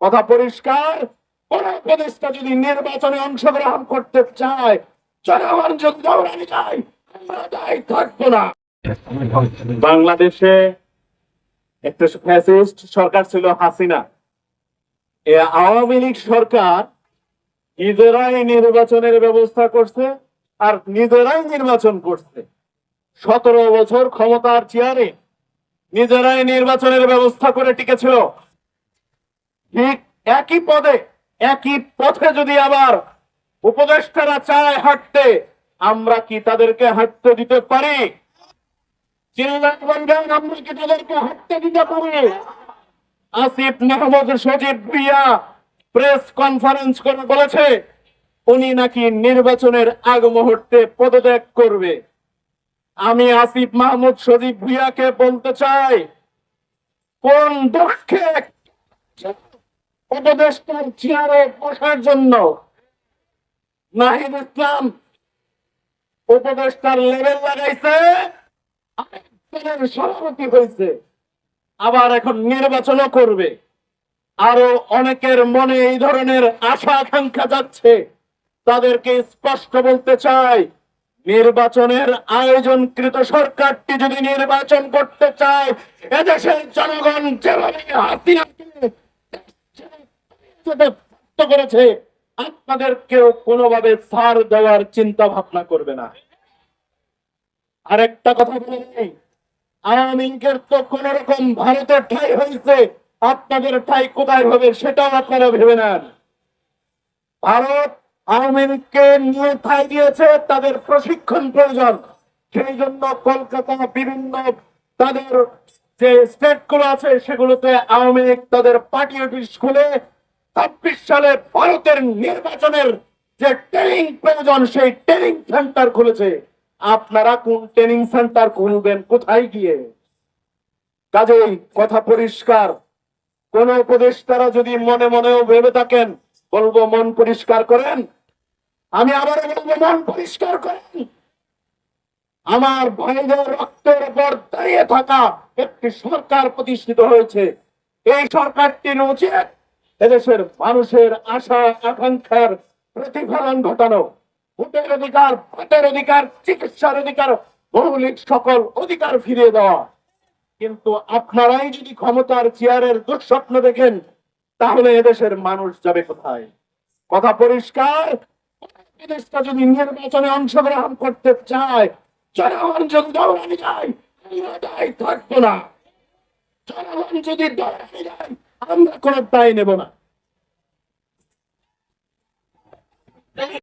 কথা পরিষ্কার? কোন উপদেষ্টা যদি নির্বাচনে অংশগ্রহণ করতে চায়, জনগণ যদি থাকব না। বাংলাদেশে একটা ফ্যাসিস্ট সরকার ছিল হাসিনা। এ আওয়ামী লীগ সরকার নিজেরাই নির্বাচনের ব্যবস্থা করছে আর নিজেরাই নির্বাচন করছে। সতেরো বছর ক্ষমতার চেয়ারে নিজেরাই নির্বাচনের ব্যবস্থা করে টিকেছিল। ঠিক একই পদে, একই পথে যদি আবার উপদেষ্টারা চায় হাঁটতে, আমরা কি তাদেরকে হাঁটতে দিতে পারি? আমরা কি তাদেরকে হাঁটতে দিতে পারি? আসিফ মাহমুদ সজীব প্রিয়া প্রেস কনফারেন্স করে বলেছে, উনি নাকি নির্বাচনের আগ মুহূর্তে পদত্যাগ করবে। আমি আসিফ মাহমুদ সজীব ভুইয়াকে বলতে চাই, কোন দুঃখে উপদেষ্টার চেয়ারে বসার জন্য নাহিদ ইসলাম উপদেষ্টার লেভেল লাগাইছে সভাপতি হয়েছে। আবার এখন নির্বাচনও করবে। আরও অনেকের মনে এই ধরনের আশা আকাঙ্ক্ষা যাচ্ছে। তাদেরকে স্পষ্ট বলতে চাই, নির্বাচনের আয়োজনকৃত সরকারটি যদি নির্বাচন করতে চায়, এদেশের জনগণ যেভাবে হাতিয়ারকে মুক্ত করেছে কোনোভাবে দেওয়ার চিন্তা ভাবনা করবে না। আরেকটা কথা বলে নেই তো কোন রকম ভারতের ঠাই হয়েছে, আপনাদের ঠাই কোথায় হবে সেটাও আপনারা ভেবে নেন। ভারত আওয়ামী নিয়ে ঠাই দিয়েছে, তাদের প্রশিক্ষণ প্রয়োজন, সেই জন্য কলকাতা বিভিন্ন তাদের যে স্টেটগুলো আছে, সেগুলোতে আওয়ামী লীগ তাদের পার্টি অফিস খুলে ছাব্বিশ সালে ভারতের নির্বাচনের যে ট্রেনিং প্রয়োজন, সেই ট্রেনিং সেন্টার খুলেছে। আপনারা কোন ট্রেনিং সেন্টার খুলবেন, কোথায় গিয়ে? কাজেই কথা পরিষ্কার। কোন উপদেষ্টারা যদি মনে মনেও ভেবে থাকেন, বলব মন পরিষ্কার করেন। আমি আবার বলব, মন পরিষ্কার করেন। আমার ভাইদের রক্তের উপর দাঁড়িয়ে থাকা একটি সরকার প্রতিষ্ঠিত হয়েছে। এই সরকারটি উচিত এদেশের মানুষের আশা, আকাঙ্ক্ষার প্রতিফলন ঘটানো। ভোটের অধিকার ভোটের অধিকার, চিকিৎসার অধিকার, মৌলিক সকল অধিকার ফিরিয়ে দেওয়া। কিন্তু আপনারাই যদি ক্ষমতার চেয়ারের দুঃস্বপ্ন দেখেন, তাহলে এদেশের মানুষ যাবে কোথায়? কথা পরিষ্কার। যদি নির্বাচনে অংশগ্রহণ করতে চায় জনগণ যদি দৌড়ানি যায় দায় থাকব না। জনগণ যদি দৌড়ানি যায়, আমরা কোনো দায় নেব না।